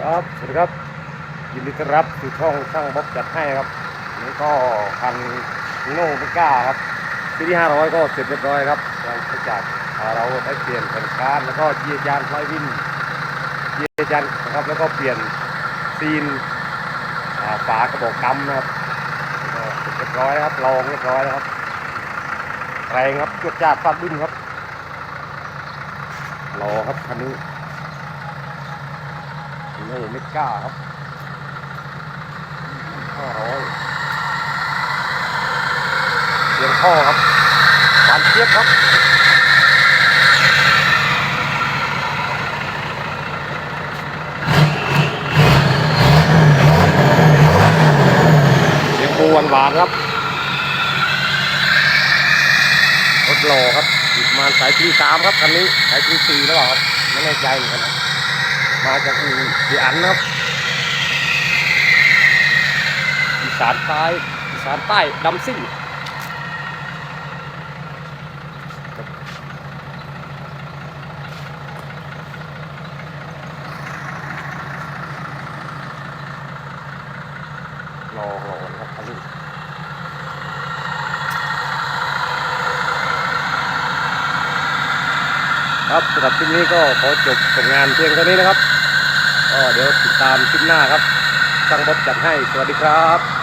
ครับสวัสดีครับยินดีต้อนรับสู่ช่องช่างบ๊อบจัดให้ครับนี่ก็คันนิโน่ไม่กล้าครับที่ที่ห้าร้อยก็เสร็จเรียบร้อยครับหลังจากเราได้เปลี่ยนแผ่นคานแล้วก็เจียจานไฟวินเจียจานนะครับแล้วก็เปลี่ยนซีนฝากระบอกกำนะครับเสร็จเรียบร้อยครับลองเรียบร้อยแล้วครับแรงครับจวดจ้าดฟาดบึ้นครับรอครับคันนี้ โน่ไม่กล้าครับห้าร้อยเสียงท่อครับหวานเจี๊ยบครับเสียงปูหวานหวานๆครับรถหล่อครับอิประมาณสายทีสามครับคันนี้สายทีสี่แล้วเปล่าครับไม่แน่ใจเหมือนกันนะ มาจากอีอันนะครับอีสานใต้อีสานใต้ดำซิ่งรอรอนะครับคันนี้ ครับสำหรับคลิปนี้ก็ขอจบผลงานเพียงเท่านี้นะครับก็เดี๋ยวติดตามคลิปหน้าครับช่างบดจัดให้สวัสดีครับ